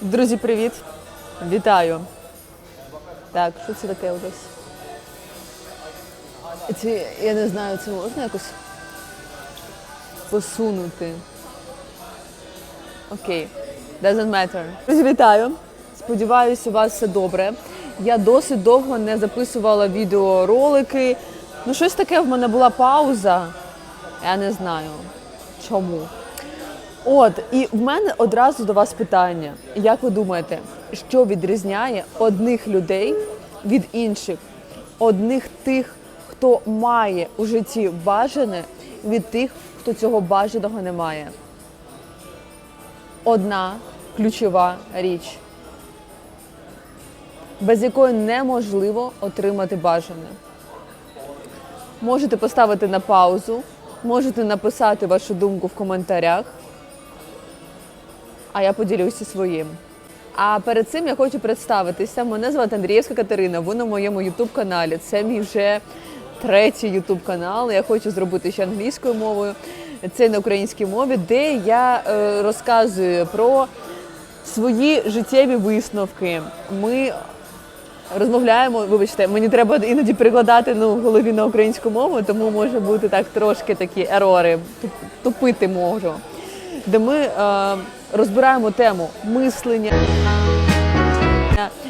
Друзі, привіт! Вітаю! Так, що це таке у вас? Це, я не знаю, це можна якось посунути. Окей, doesn't matter. Друзі, вітаю! Сподіваюся, у вас все добре. Я досить довго не записувала відеоролики. Ну, щось таке в мене була пауза. Я не знаю чому. От, і в мене одразу до вас питання. Як ви думаєте, що відрізняє одних людей від інших? Одних тих, хто має у житті бажане, від тих, хто цього бажаного не має? Одна ключова річ, без якої неможливо отримати бажане. Можете поставити на паузу, можете написати вашу думку в коментарях а я поділюся своїм. А перед цим я хочу представитися. Мене звати Андрієвська Катерина. Ви на моєму ютуб каналі. Це мій вже третій ютуб канал. Я хочу зробити ще англійською мовою. Це на українській мові, де я е, розказую про свої життєві висновки. Ми розмовляємо. Вибачте, мені треба іноді перекладати ну, в голові на українську мову, тому може бути так трошки такі ерори. Тупити можу. Де ми е, розбираємо тему мислення.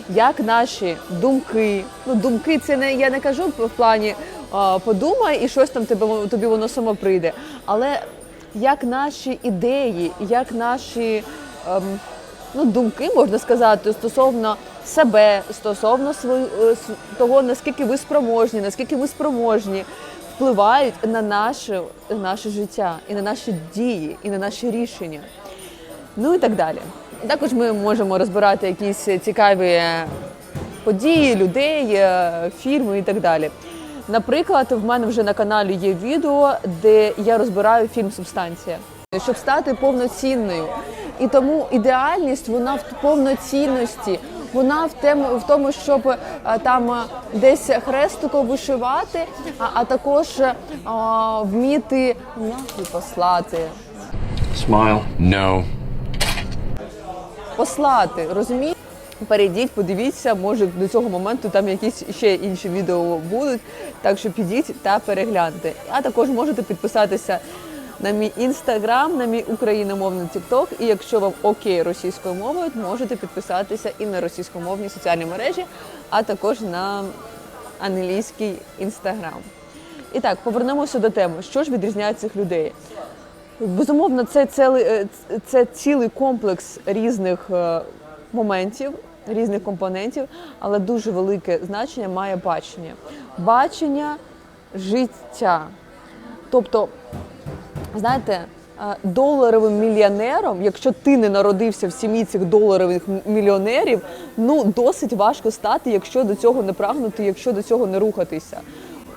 Як наші думки, ну думки, це не я не кажу в плані а, подумай і щось там тебе тобі воно само прийде. Але як наші ідеї, як наші ем, ну, думки, можна сказати, стосовно себе, стосовно свої, е, того, наскільки ви спроможні, наскільки ми спроможні, впливають на наше, наше життя і на наші дії, і на наші рішення. Ну і так далі. Також ми можемо розбирати якісь цікаві події, людей, е, фільми і так далі. Наприклад, в мене вже на каналі є відео, де я розбираю фільм Субстанція, щоб стати повноцінною. І тому ідеальність вона в повноцінності. Вона в тему в тому, щоб е, там е, десь хрестиком вишивати, а, а також е, вміти нахуй послати. Smile. No. Послати. Розумієте? Перейдіть, подивіться, може до цього моменту там якісь ще інші відео будуть. Так що підіть та перегляньте. А також можете підписатися на мій інстаграм, на мій україномовний тікток. І якщо вам окей російською мовою, можете підписатися і на російськомовні соціальні мережі, а також на англійський інстаграм. І так, повернемося до теми, що ж відрізняє цих людей. Безумовно, це цілий, е, це цілий комплекс різних е, моментів, різних компонентів, але дуже велике значення має бачення. Бачення життя. Тобто, знаєте, е, доларовим мільйонером, якщо ти не народився в сім'ї цих доларових мільйонерів, ну досить важко стати, якщо до цього не прагнути, якщо до цього не рухатися.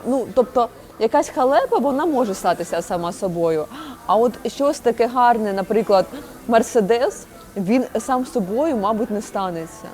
Ну, тобто, якась халепа, вона може статися сама собою. А от щось таке гарне, наприклад, Мерседес, він сам собою, мабуть, не станеться.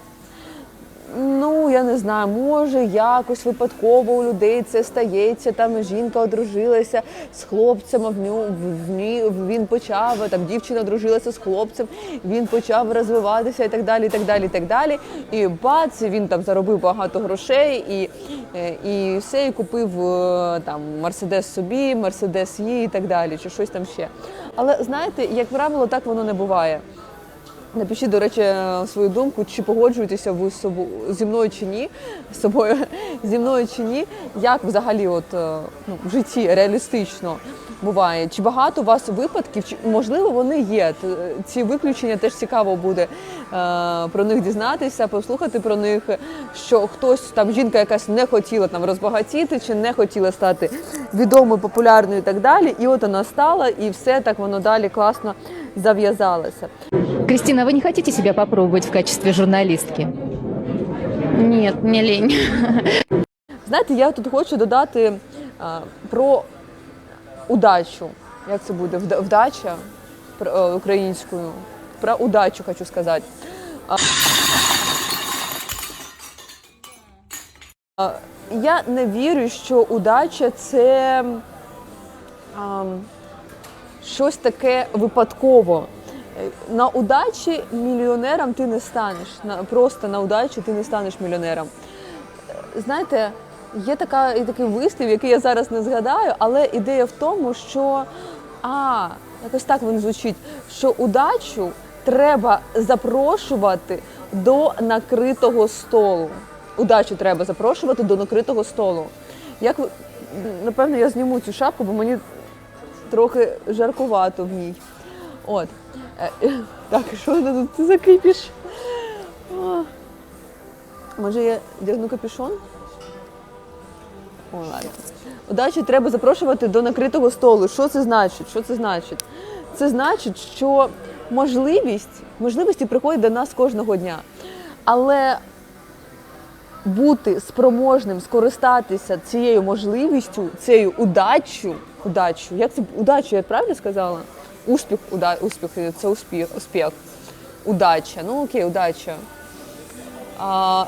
Ну, я не знаю, може якось випадково у людей це стається. Там жінка одружилася з хлопцем, а в нього в ній він почав, там дівчина одружилася з хлопцем, він почав розвиватися і так далі. І так далі, і так далі. І бац, він там заробив багато грошей і, е, і все, і купив е, там Мерседес собі, Мерседес їй і так далі, чи щось там ще. Але знаєте, як правило, так воно не буває. Напишіть, до речі, свою думку, чи погоджуєтеся ви з собою зі мною чи ні, з собою зі мною чи ні, як взагалі, от е, ну, в житті реалістично буває? Чи багато у вас випадків, чи можливо вони є? Ці виключення теж цікаво буде е, про них дізнатися, послухати про них, що хтось там жінка якась не хотіла там розбагатіти, чи не хотіла стати відомою, популярною і так далі. І от вона стала, і все так воно далі класно зав'язалося. Кристина, вы не хотите себя попробовать в качестве журналистки? Нет, мне лень. Знаєте, я тут хочу додати а, про удачу. Як це буде? Вдача е, українською. Про удачу хочу сказати. Я не вірю, що удача це щось таке випадково. Е, На удачі мільйонером ти не станеш. Просто на удачі ти не станеш мільйонером. Е, Знаєте, є така, є такий вислів, який я зараз не згадаю, але ідея в тому, що а, якось так він звучить, що удачу треба запрошувати до накритого столу. Удачу треба запрошувати до накритого столу. Як ви напевно я зніму цю шапку, бо мені трохи жаркувато в ній. От. Е, Так, що це тут за кипіш? Може я вдягну капюшон? Удачі треба запрошувати до накритого столу. Що це значить? Що це значить? Це значить, що можливість, можливості приходять до нас кожного дня. Але бути спроможним скористатися цією можливістю, цією удачю, удачу, як це удачу, я правильно сказала? Успіх, уда, успіх це успіх, успіх. Удача. Ну окей, удача. А,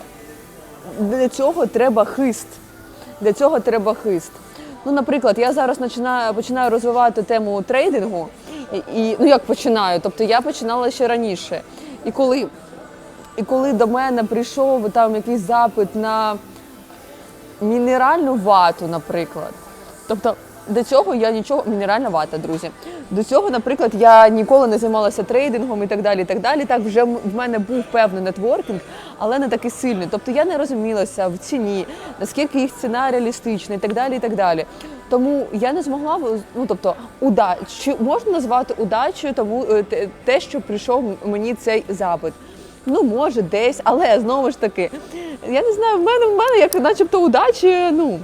для цього треба хист. Для цього треба хист. Ну, наприклад, я зараз починаю, починаю розвивати тему трейдингу. І, і, ну як починаю? Тобто я починала ще раніше. І коли, і коли до мене прийшов там якийсь запит на мінеральну вату, наприклад. Тобто до цього я нічого, мінеральна вата, друзі. До цього, наприклад, я ніколи не займалася трейдингом і так далі. І так далі. Так вже в мене був певний нетворкінг, але не такий сильний. Тобто я не розумілася в ціні, наскільки їх ціна реалістична і так далі. і так далі. Тому я не змогла ну тобто, уда... чи можна назвати удачею тому е, те- що прийшов мені цей запит. Ну, може, десь, але знову ж таки, я не знаю, в мене в мене як начебто удачі, ну.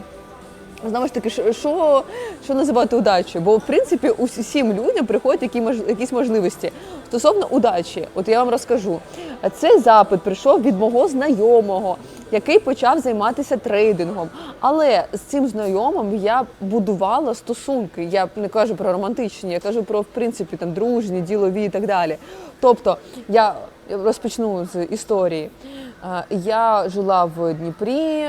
Знову ж таки, що, що, називати удачею? Бо в принципі усім людям приходять які якісь можливості. Стосовно удачі, от я вам розкажу. Цей запит прийшов від мого знайомого, який почав займатися трейдингом. Але з цим знайомим я будувала стосунки. Я не кажу про романтичні, я кажу про в принципі там дружні, ділові і так далі. Тобто я розпочну з історії. Е, Я жила в Дніпрі,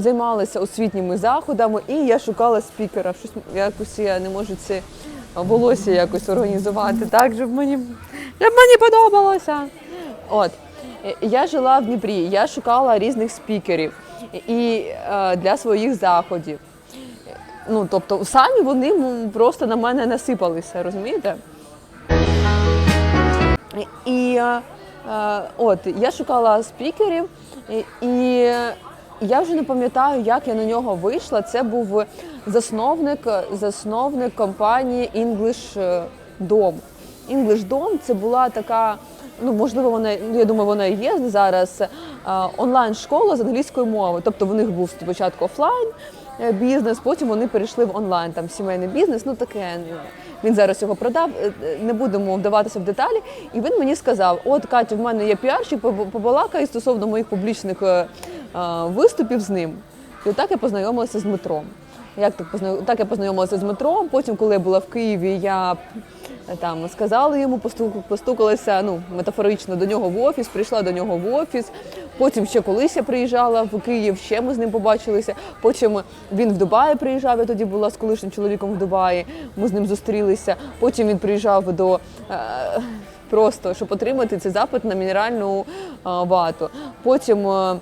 займалася освітніми заходами, і я шукала спікера. Щось якось я не можу це волосся якось організувати, так щоб мені, щоб мені подобалося. От я жила в Дніпрі, я шукала різних спікерів і е, для своїх заходів. Ну тобто, самі вони просто на мене насипалися, розумієте? І е, е, от я шукала спікерів, і, я вже не пам'ятаю, як я на нього вийшла. Це був засновник, засновник компанії English Dom. English Dom це була така. Ну, можливо, вона я думаю, вона є зараз е, онлайн-школа з англійської мови. Тобто в них був спочатку офлайн е, бізнес, потім вони перейшли в онлайн, там сімейний бізнес. Ну таке ну, він зараз його продав. е, е, Не будемо вдаватися в деталі. І він мені сказав: От Катю, в мене є піарщик, побалакай стосовно моїх публічних е, виступів з ним. І отак я познайомилася з Дмитром. Як так познайом... так я познайомилася з Дмитром. Потім, коли я була в Києві, я там сказала йому, постук- постукалася ну, метафорично до нього в офіс, прийшла до нього в офіс. Потім ще колись я приїжджала в Київ, ще ми з ним побачилися. Потім він в Дубаї приїжджав. Я тоді була з колишнім чоловіком в Дубаї. Ми з ним зустрілися. Потім він приїжджав до. Е, Просто щоб отримати цей запит на мінеральну е, вату. Потім е,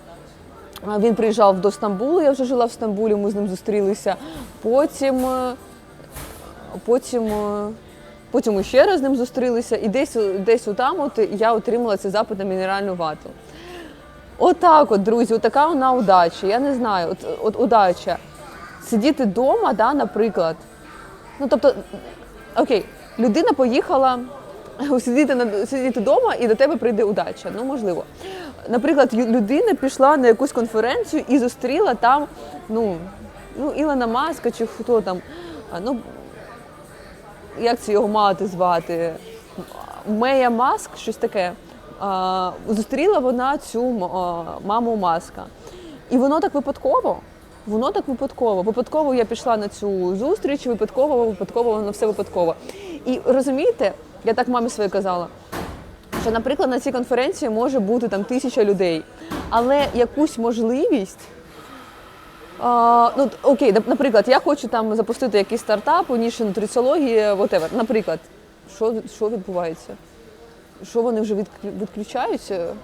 Він приїжджав до Стамбулу, я вже жила в Стамбулі, ми з ним зустрілися. Потім, потім, потім ще раз з ним зустрілися, і десь, десь отам от я отримала цей запит на мінеральну вату. Отак, от, друзі, отака вона удача. Я не знаю, от, от удача. Сидіти вдома, да, наприклад. Ну, тобто, окей, людина поїхала сидіти на сидіти вдома і до тебе прийде удача. Ну можливо. Наприклад, людина пішла на якусь конференцію і зустріла там, ну, ну Ілона Маска чи хто там. Ну, як це його мати звати? Мея Маск, щось таке. Зустріла вона цю маму Маска. І воно так випадково. Воно так випадково. Випадково я пішла на цю зустріч, випадково, випадково, воно все випадково. І розумієте, я так мамі своїй казала, що, наприклад, на цій конференції може бути там тисяча людей, але якусь можливість. А, ну, окей, наприклад, я хочу там запустити якийсь стартап у ніші нутриціології, whatever. Наприклад, що, що відбувається? Що вони вже відклю- відключаються,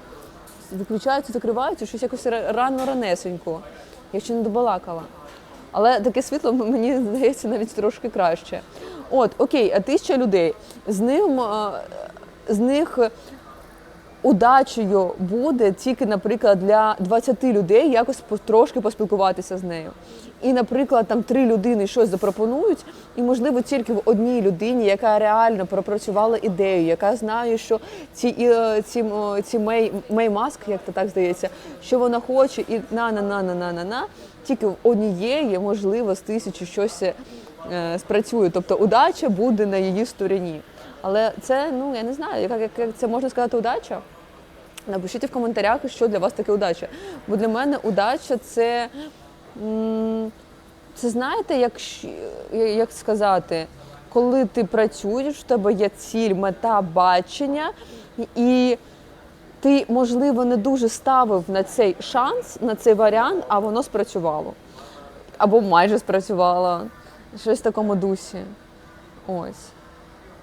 виключаються, закриваються, щось якось рано ранесенько. Я ще не добалакала. Але таке світло мені здається навіть трошки краще. От, окей, а тисяча людей. З ним з них удачею буде тільки, наприклад, для 20 людей якось по- трошки поспілкуватися з нею. І, наприклад, там три людини щось запропонують, і можливо тільки в одній людині, яка реально пропрацювала ідею, яка знає, що ці, е, ці, ці Мей, Мей Маск, як то так здається, що вона хоче, і на на на на на на на тільки в однієї, можливо, з тисячі щось е, спрацює. Тобто удача буде на її стороні. Але це, ну я не знаю, як, як це можна сказати удача? Напишіть в коментарях, що для вас таке удача. Бо для мене удача це, це знаєте, як, як сказати, коли ти працюєш, в тебе є ціль, мета, бачення, і ти, можливо, не дуже ставив на цей шанс, на цей варіант, а воно спрацювало. Або майже спрацювало. Щось в такому дусі. Ось.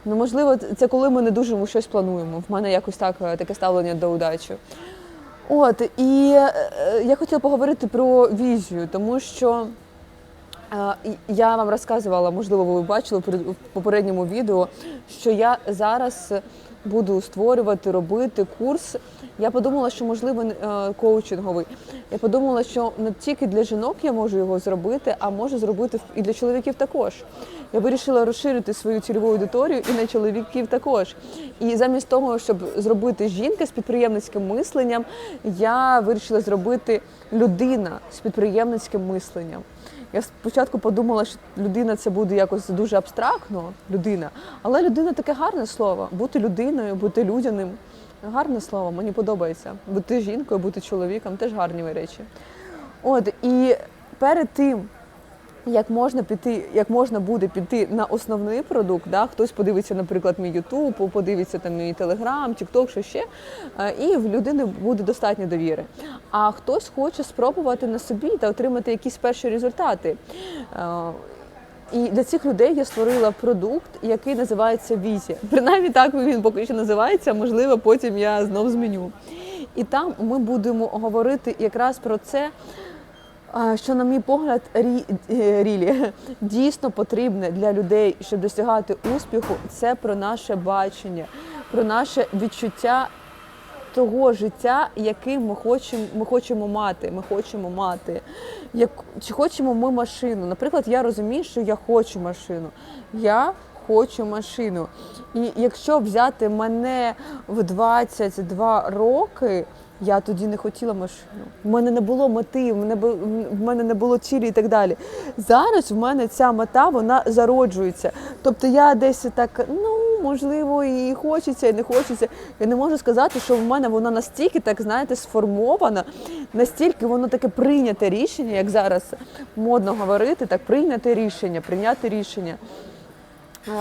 Ну, можливо, це коли ми не дуже щось плануємо. В мене якось так е, таке ставлення до удачі. От, і е, я хотіла поговорити про візію, тому що е, я вам розказувала, можливо, ви бачили в попередньому відео, що я зараз буду створювати, робити курс. Я подумала, що можливо е, коучинговий. Я подумала, що не тільки для жінок я можу його зробити, а можу зробити і для чоловіків також. Я вирішила розширити свою цільову аудиторію і на чоловіків також. І замість того, щоб зробити жінка з підприємницьким мисленням, я вирішила зробити людина з підприємницьким мисленням. Я спочатку подумала, що людина це буде якось дуже абстрактно, людина, але людина таке гарне слово. Бути людиною, бути людяним. Гарне слово, мені подобається. Бути жінкою, бути чоловіком теж гарні речі. От і перед тим, як можна піти, як можна буде піти на основний продукт, да, хтось подивиться, наприклад, мій Ютуб, подивиться там мій Телеграм, Тікток, що ще, е, і в людини буде достатньо довіри. А хтось хоче спробувати на собі та отримати якісь перші результати. Е, І для цих людей я створила продукт, який називається Візія. Принаймні так він поки що називається, можливо, потім я знов зміню. І там ми будемо говорити якраз про це, що, на мій погляд, рі, е, рілі дійсно потрібне для людей, щоб досягати успіху, це про наше бачення, про наше відчуття того життя, яким ми хочемо, ми хочемо мати. Ми хочемо мати. Як, чи хочемо ми машину? Наприклад, я розумію, що я хочу машину. Я хочу машину. І якщо взяти мене в 22 роки, я тоді не хотіла машину. В мене не було мети, в мене, в мене не було цілі і так далі. Зараз в мене ця мета вона зароджується. Тобто я десь так, ну можливо, і хочеться, і не хочеться. Я не можу сказати, що в мене вона настільки, так знаєте, сформована, настільки воно таке прийняте рішення, як зараз модно говорити, так прийняте рішення, прийняти рішення.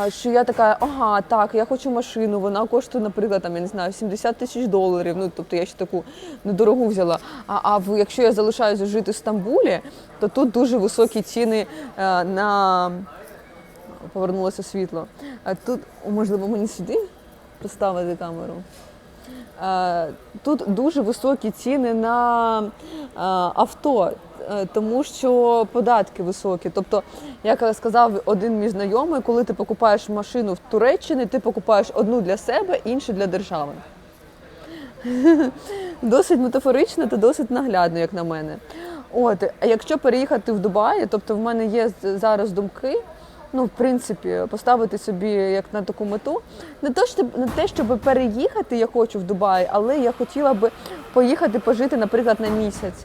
Що я така, ага, так, я хочу машину, вона коштує, наприклад, там, я не знаю, 70 тисяч доларів. Ну, тобто я ще таку недорогу взяла. А, а в, якщо я залишаюся жити в Стамбулі, то тут дуже високі ціни е, на повернулося світло. А тут, можливо, мені сюди поставити камеру. Е, Тут дуже високі ціни на е, авто, тому що податки високі. Тобто, як сказав один мій знайомий, коли ти покупаєш машину в Туреччині, ти покупаєш одну для себе, іншу для держави. Досить метафорично та досить наглядно, як на мене. От, а якщо переїхати в Дубаї, тобто в мене є зараз думки, ну, в принципі, поставити собі як на таку мету. Не то щоб, не те, щоб переїхати я хочу в Дубай, але я хотіла би поїхати пожити, наприклад, на місяць.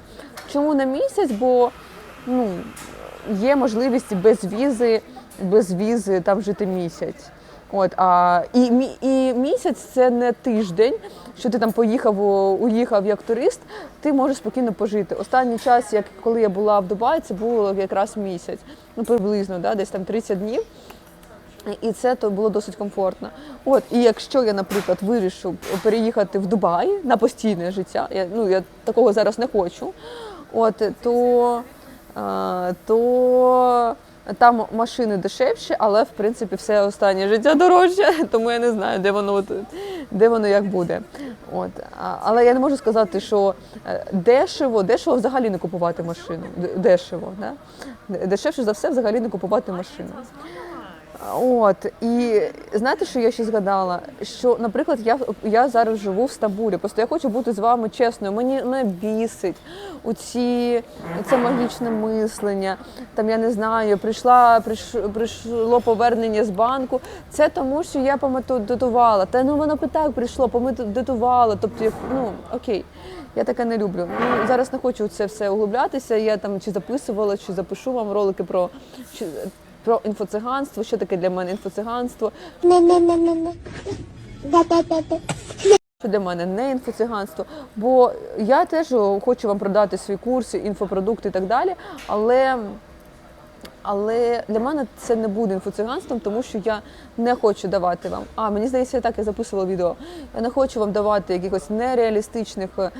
Чому на місяць? Бо ну, є можливість без візи, без візи там жити місяць. От, а, і, і місяць це не тиждень, що ти там поїхав, уїхав як турист, ти можеш спокійно пожити. Останній час, як коли я була в Дубаї, це було якраз місяць, ну приблизно, да, десь там 30 днів. І це то було досить комфортно. От, і якщо я, наприклад, вирішу переїхати в Дубай на постійне життя, я, ну, я такого зараз не хочу, от, то, е, то Там машини дешевші, але в принципі все останнє життя дорожче, тому я не знаю, де воно де воно як буде. От. Але я не можу сказати, що е, дешево, дешево взагалі не купувати машину. Дешево, да? Дешевше за все взагалі не купувати машину. От і знаєте, що я ще згадала? Що, наприклад, я я зараз живу в Стамбулі. Просто я хочу бути з вами чесною. Мені не бісить оці це магічне мислення. Там я не знаю, прийшла, прийш, прийшло повернення з банку. Це тому, що я помедитувала. Та ну воно так прийшло, помедитувала. Тобто, ну окей. Я таке не люблю. Ну, зараз не хочу це все углублятися. Я там чи записувала, чи запишу вам ролики про чи, про інфоциганство. Що таке для мене інфоциганство? Що для мене не інфоциганство? Бо я теж хочу вам продати свій курс, інфопродукти і так далі. Але, але для мене це не буде інфоциганством, тому що я не хочу давати вам. А мені здається, я так я записувала відео. Я не хочу вам давати якихось нереалістичних е,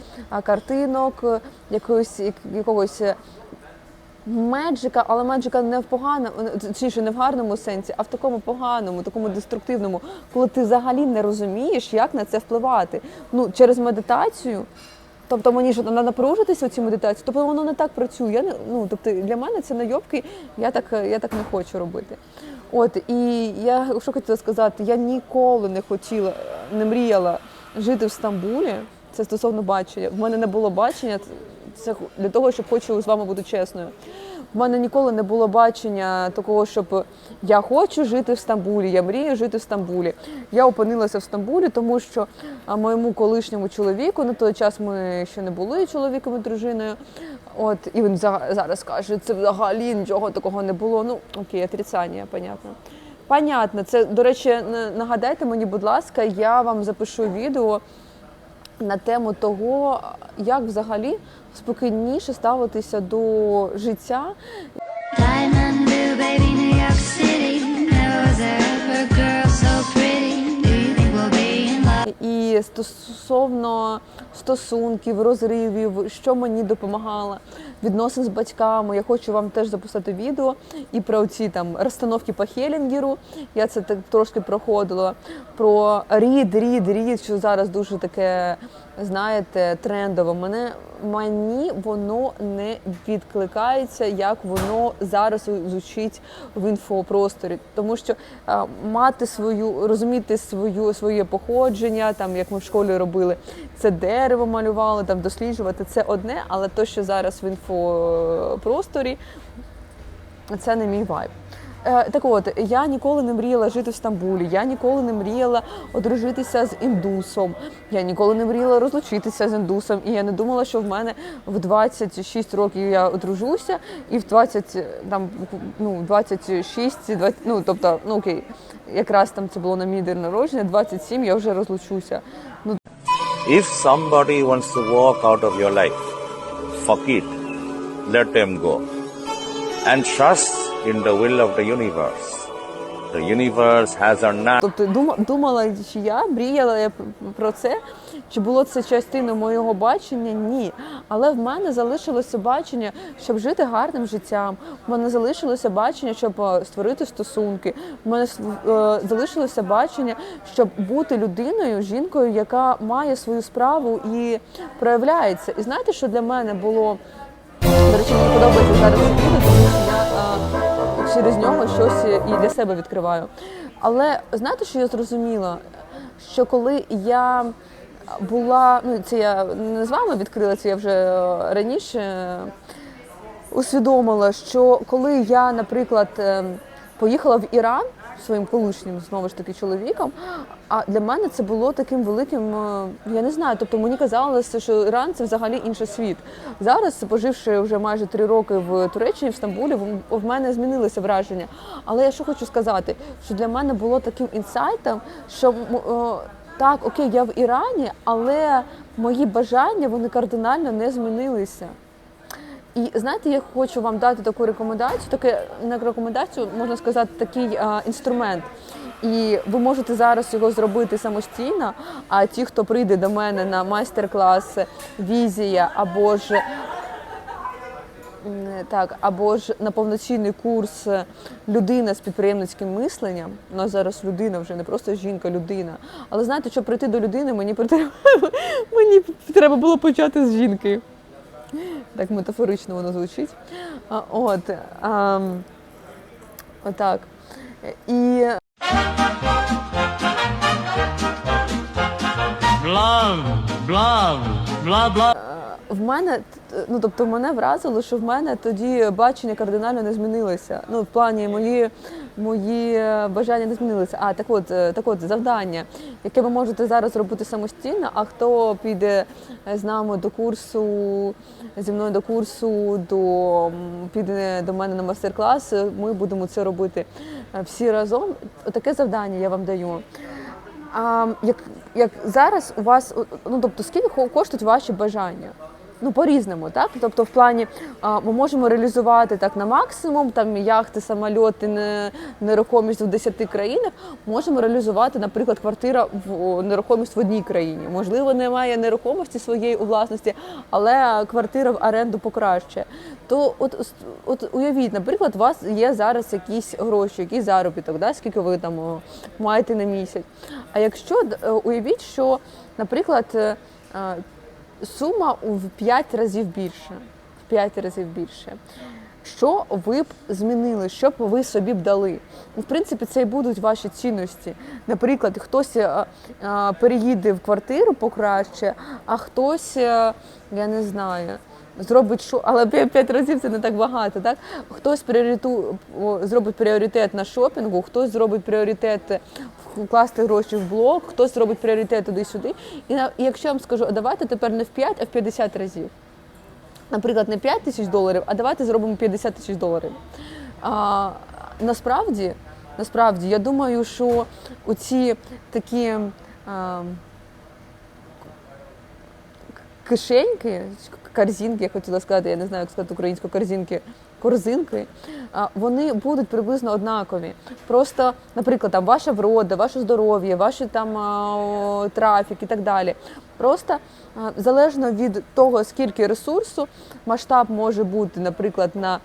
картинок, е, якогось якогось. Е, Меджика, але меджика не в поганому, точніше, не в гарному сенсі, а в такому поганому, такому деструктивному, коли ти взагалі не розумієш, як на це впливати. Ну, через медитацію. Тобто мені ж треба напружитися у цій медитації, тобто воно не так працює. Я не, ну, тобто для мене це найобки, я так, я так не хочу робити. От, і я що хотіла сказати, я ніколи не хотіла, не мріяла жити в Стамбулі. Це стосовно бачення. В мене не було бачення. Це для того, щоб хочу з вами бути чесною. В мене ніколи не було бачення такого, щоб я хочу жити в Стамбулі, я мрію жити в Стамбулі. Я опинилася в Стамбулі, тому що моєму колишньому чоловіку на той час ми ще не були чоловіком і дружиною. От і він за- зараз каже, це взагалі нічого такого не було. Ну окей, отрицання, понятно. Понятно, це до речі, нагадайте мені, будь ласка, я вам запишу відео на тему того, як взагалі спокійніше ставитися до життя. Diamond baby, New York City. There was ever a girl so pretty. І стосовно стосунків, розривів, що мені допомагало, відносин з батьками. Я хочу вам теж записати відео і про ці там розстановки по Хелінгеру. Я це так трошки проходила. Про рід, рід, рід, що зараз дуже таке, знаєте, трендово. Мене мені воно не відкликається, як воно зараз звучить в інфопросторі. Тому що а, мати свою, розуміти свою своє походження, там як ми в школі робили, це дерево малювали, там досліджувати це одне, але то, що зараз в інфопросторі, це не мій вайб. Е, Так от, я ніколи не мріяла жити в Стамбулі, я ніколи не мріяла одружитися з індусом, я ніколи не мріяла розлучитися з індусом, і я не думала, що в мене в 26 років я одружуся, і в 20, там, ну, 26, 20, ну, тобто, ну окей, якраз там це було на мій день народження, 27 я вже розлучуся. Ну, If somebody wants to walk out of your life, fuck it. Let them go. And trust in the will of the universe. The universe has a knack Тобто дума, думала, чи я мріяла я про це, чи було це частиною моєго бачення? Ні. Але в мене залишилося бачення, щоб жити гарним життям. В мене залишилося бачення, щоб е, створити стосунки. В мене е, залишилося бачення, щоб бути людиною, жінкою, яка має свою справу і проявляється. І знаєте, що для мене було до речі, мені подобається зараз тому що я через нього щось і для себе відкриваю. Але знаєте, що я зрозуміла? Що коли я була, ну це я не з вами відкрила, це я вже е, раніше е, усвідомила, що коли я, наприклад, е, поїхала в Іран своїм колишнім знову ж таки чоловіком, а для мене це було таким великим, е, я не знаю, тобто мені казалося, що Іран це взагалі інший світ. Зараз, поживши вже майже три роки в Туреччині, в Стамбулі, в- мене змінилося враження. Але я що хочу сказати, що для мене було таким інсайтом, що е, так, окей, я в Ірані, але мої бажання вони кардинально не змінилися. І знаєте, я хочу вам дати таку рекомендацію, таке не рекомендацію, можна сказати, такий а, інструмент. І ви можете зараз його зробити самостійно. А ті, хто прийде до мене на майстер-клас Візія або ж Так, або ж на повноцінний курс е, людина з підприємницьким мисленням. У нас зараз людина вже не просто жінка, людина. Але знаєте, щоб прийти до людини, мені притр- мені треба було почати з жінки. Так метафорично воно звучить. От, а, отак. І blah, blah, blah, blah. В мене, ну тобто, мене вразило, що в мене тоді бачення кардинально не змінилося. Ну, в плані мої, мої е, бажання не змінилися. А так от, е, так от завдання, яке ви можете зараз робити самостійно, а хто піде е, з нами до курсу, зі мною до курсу, до піде до мене на майстер-клас, ми будемо це робити всі разом. Таке завдання я вам даю. А як, як зараз у вас, ну тобто, скільки коштують ваші бажання? Ну, по-різному, так? Тобто, в плані ми можемо реалізувати так на максимум, там яхти, самольоти, нерухомість в 10 країнах. Можемо реалізувати, наприклад, квартира в нерухомість в одній країні. Можливо, немає нерухомості своєї у власності, але квартира в оренду покраще. То от, от уявіть, наприклад, у вас є зараз якісь гроші, якийсь заробіток, да? скільки ви там маєте на місяць. А якщо е, уявіть, що, наприклад, е, сума в 5 разів більше. В 5 разів більше. Що ви б змінили, що б ви собі б дали? Ну, В принципі, це і будуть ваші цінності. Наприклад, хтось е, е, переїде в квартиру покраще, а хтось, е, я не знаю, зробить що, але 5 разів це не так багато. Так? Хтось пріориту, зробить пріоритет на шопінгу, хтось зробить пріоритет вкласти гроші в блог, хтось зробить пріоритет туди-сюди. І, якщо я вам скажу, а давайте тепер не в 5, а в 50 разів. Наприклад, не 5 тисяч доларів, а давайте зробимо 50 тисяч доларів. А, насправді, насправді, я думаю, що оці такі а, кишеньки, корзинки, я хотіла сказати, я не знаю, як сказати українською корзинки, корзинки, вони будуть приблизно однакові. Просто, наприклад, там ваша врода, ваше здоров'я, ваші там о, трафік і так далі. Просто залежно від того, скільки ресурсу, масштаб може бути, наприклад, на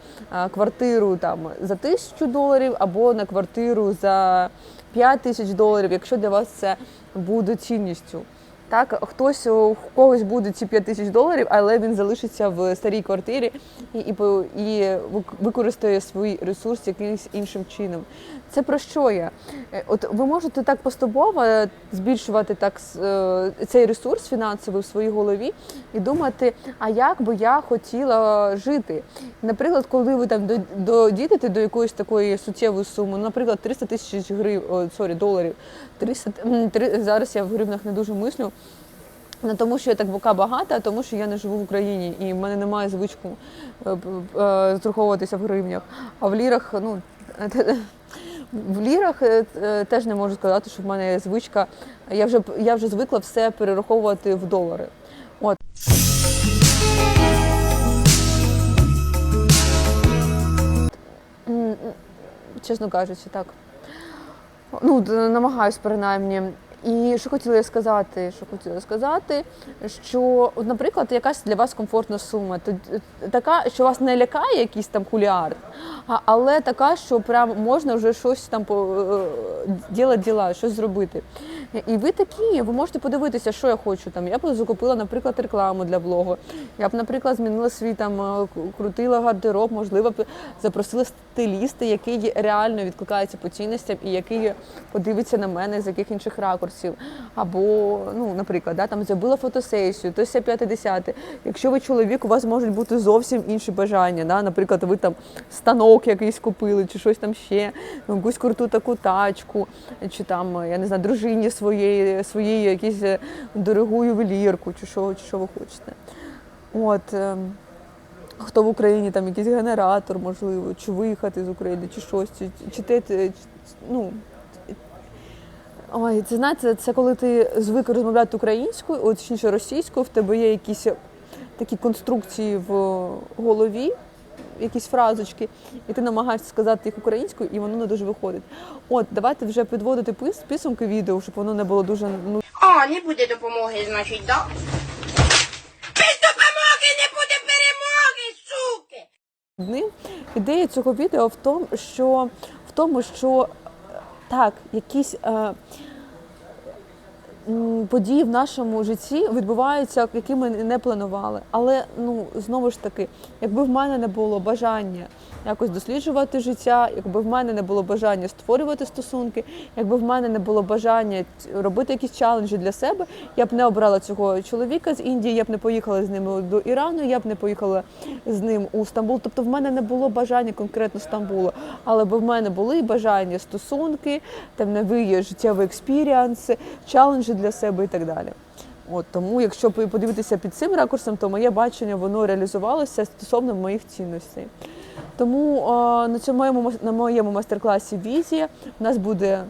квартиру там за тисячу доларів або на квартиру за 5 тисяч доларів, якщо для вас це буде цінністю. Так, хтось у когось буде ці 5 тисяч доларів, але він залишиться в старій квартирі і, і, і використає свій ресурс якимось іншим чином. Це про що я? Е, От ви можете так поступово е, збільшувати так е, цей ресурс фінансовий в своїй голові і думати, а як би я хотіла жити. Наприклад, коли ви там до- додійдете до якоїсь такої суттєвої суми, ну, наприклад, 300 тисяч грив, о, сорі, доларів. 300, м, три- зараз я в гривнах не дуже мислю. Не тому, що я так бока багата, а тому, що я не живу в Україні і в мене немає звичку е, е, зраховуватися в гривнях. А в лірах, ну в лірах е, е, теж не можу сказати, що в мене є звичка. Я вже я вже звикла все перераховувати в долари. От. Чесно кажучи, так. Ну, намагаюсь принаймні. І що хотіла я сказати? Що хотіла сказати, що, наприклад, якась для вас комфортна сума, така, що вас не лякає якийсь там куліар, але така, що прям можна вже щось там по е, діла, щось зробити. І ви такі, ви можете подивитися, що я хочу. Там я б закупила, наприклад, рекламу для блогу. Я б, наприклад, змінила свій там е, крутила гардероб, можливо, б запросила стиліста, який реально відкликається по цінностям і який подивиться на мене з яких інших ракурсів. Або, ну, наприклад, да, там зробила фотосесію, то п'яте десяте. Якщо ви чоловік, у вас можуть бути зовсім інші бажання. Да? Наприклад, ви там станок якийсь купили, чи щось там ще, якусь круту таку тачку, чи там, я не знаю, дружині своєї, своєї якісь е, дорогу ювелірку, чи що, чи що ви хочете. От. ем, Хто в Україні там якийсь генератор, можливо, чи виїхати з України, чи щось, чи, чи те, ну. Ой, це знаєте, це коли ти звик розмовляти українською, точніше російською, в тебе є якісь такі конструкції в голові, якісь фразочки, і ти намагаєшся сказати їх українською, і воно не дуже виходить. От, давайте вже підводити пис- підсумки відео, щоб воно не було дуже ну, А, не буде допомоги, значить, да? ним. Ідея цього відео в тому, що в тому, що е, так, якісь е, події в нашому житті відбуваються, які ми не планували. Але ну знову ж таки, якби в мене не було бажання якось досліджувати життя, якби в мене не було бажання створювати стосунки, якби в мене не було бажання робити якісь челенджі для себе, я б не обрала цього чоловіка з Індії, я б не поїхала з ним до Ірану, я б не поїхала з ним у Стамбул. Тобто в мене не було бажання конкретно Стамбулу, але б в мене були бажання стосунки, там нові життєві експіріанси, челенджі для себе і так далі. От тому, якщо подивитися під цим ракурсом, то моє бачення воно реалізувалося стосовно моїх цінностей. Тому е, на цьому на моєму майстер-класі візія у нас буде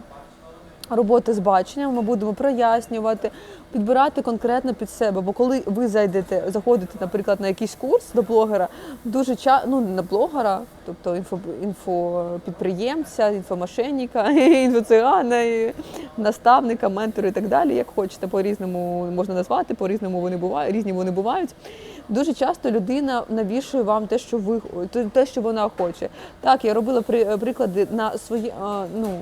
робота з баченням. Ми будемо прояснювати, підбирати конкретно під себе. Бо коли ви зайдете, заходите, наприклад, на якийсь курс до блогера, дуже ча... ну не блогера, тобто інфо, інфопідприємця, інфомошенника, інфоцигана, наставника, ментора і так далі, як хочете, по-різному можна назвати, по-різному вони бувають, різні вони бувають. Дуже часто людина навішує вам те, що ви те, що вона хоче. Так, я робила при- приклади на свої, ну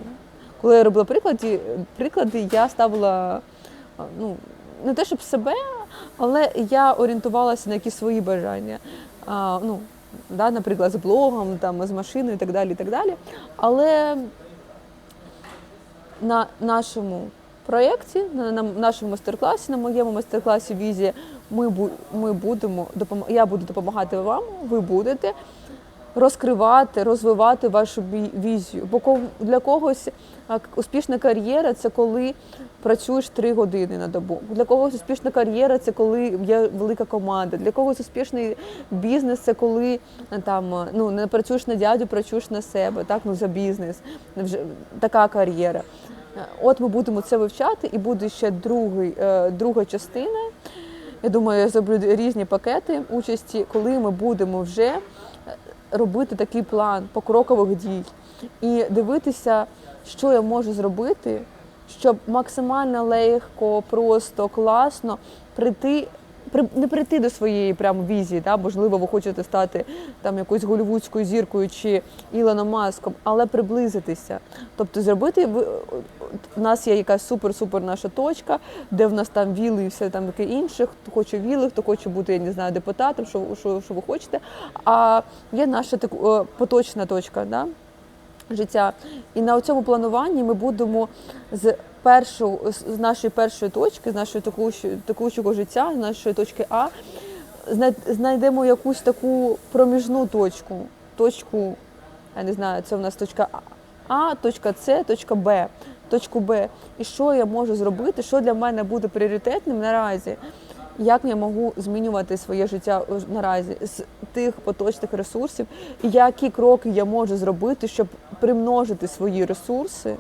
коли я робила приклади, приклади, я ставила ну, не те, щоб себе, але я орієнтувалася на якісь свої бажання. Ну, да, наприклад, з блогом, там, з машиною і так далі. І так далі. Але на нашому проєкті, на, на нашому майстер-класі, на моєму майстер-класі Візія, ми, ми будемо я буду допомагати вам, ви будете розкривати, розвивати вашу візію. Бо для когось успішна кар'єра це коли працюєш три години на добу. Для когось успішна кар'єра це коли є велика команда. Для когось успішний бізнес це коли е, там е, ну не працюєш на дядю, працюєш на себе, так ну за бізнес. Вже така кар'єра. Е, От ми будемо це вивчати, і буде ще другий, друга частина. Я думаю, я зроблю різні пакети участі, коли ми будемо вже е, робити такий план покрокових дій і дивитися, що я можу зробити, щоб максимально легко, просто, класно прийти. Не прийти до своєї прямо візії, да? можливо, ви хочете стати там якоюсь голівудською зіркою чи Ілоном Маском, але приблизитися. Тобто зробити у нас є якась супер-супер наша точка, де в нас там віли і все там таке інше. Хто хоче віли, хто хоче бути, я не знаю, депутатом, що, що, що ви хочете. А є наша так, е, поточна точка. Да? Життя. І на цьому плануванні ми будемо з першого з нашої першої точки, з нашої текущого життя, з нашої точки А, знайдемо якусь таку проміжну точку. Точку, я не знаю, це у нас точка А, точка С, точка Б. Точку Б. І що я можу зробити, що для мене буде пріоритетним наразі, як я можу змінювати своє життя наразі з тих поточних ресурсів, і які кроки я можу зробити, щоб примножити свої ресурси,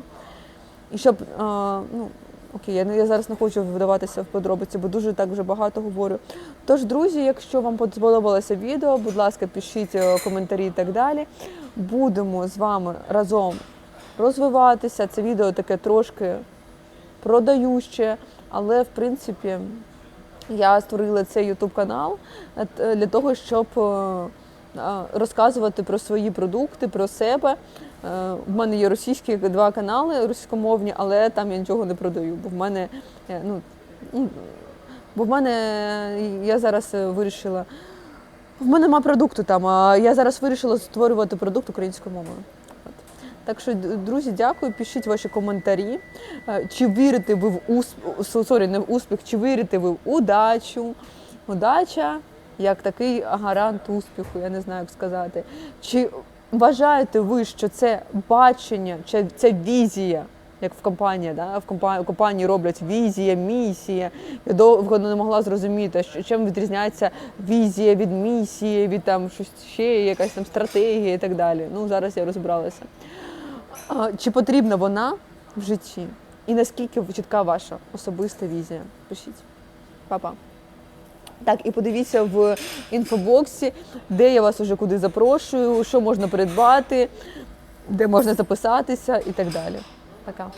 і щоб а, ну. Окей, я, я зараз не хочу вдаватися в подробиці, бо дуже так вже багато говорю. Тож, друзі, якщо вам сподобалося відео, будь ласка, пишіть е, коментарі і так далі. Будемо з вами разом розвиватися. Це відео таке трошки продаюче, але в принципі я створила цей YouTube канал е, для того, щоб е, е, розказувати про свої продукти, про себе. Е, В мене є російські два канали російськомовні, але там я нічого не продаю, бо в мене е, ну, ну, бо в мене я зараз е, вирішила. В мене немає продукту там, а я зараз вирішила створювати продукт українською мовою. Так що, друзі, дякую. Пишіть ваші коментарі. Е, Чи вірите ви в успіх, сорі, не в успіх, чи вірите ви в удачу? Удача як такий гарант успіху, я не знаю, як сказати. Чи вважаєте ви, що це бачення, чи це візія? Як в компанії, да? в компанії, компанії роблять візія, місія. Я довго не могла зрозуміти, що чим відрізняється візія від місії, від там щось ще, якась там стратегія і так далі. Ну зараз я розібралася. Чи потрібна вона в житті? І наскільки чітка ваша особиста візія? Пишіть. Па-па. Так, і подивіться в інфобоксі, де я вас уже куди запрошую, що можна придбати, де можна записатися і так далі. Пока.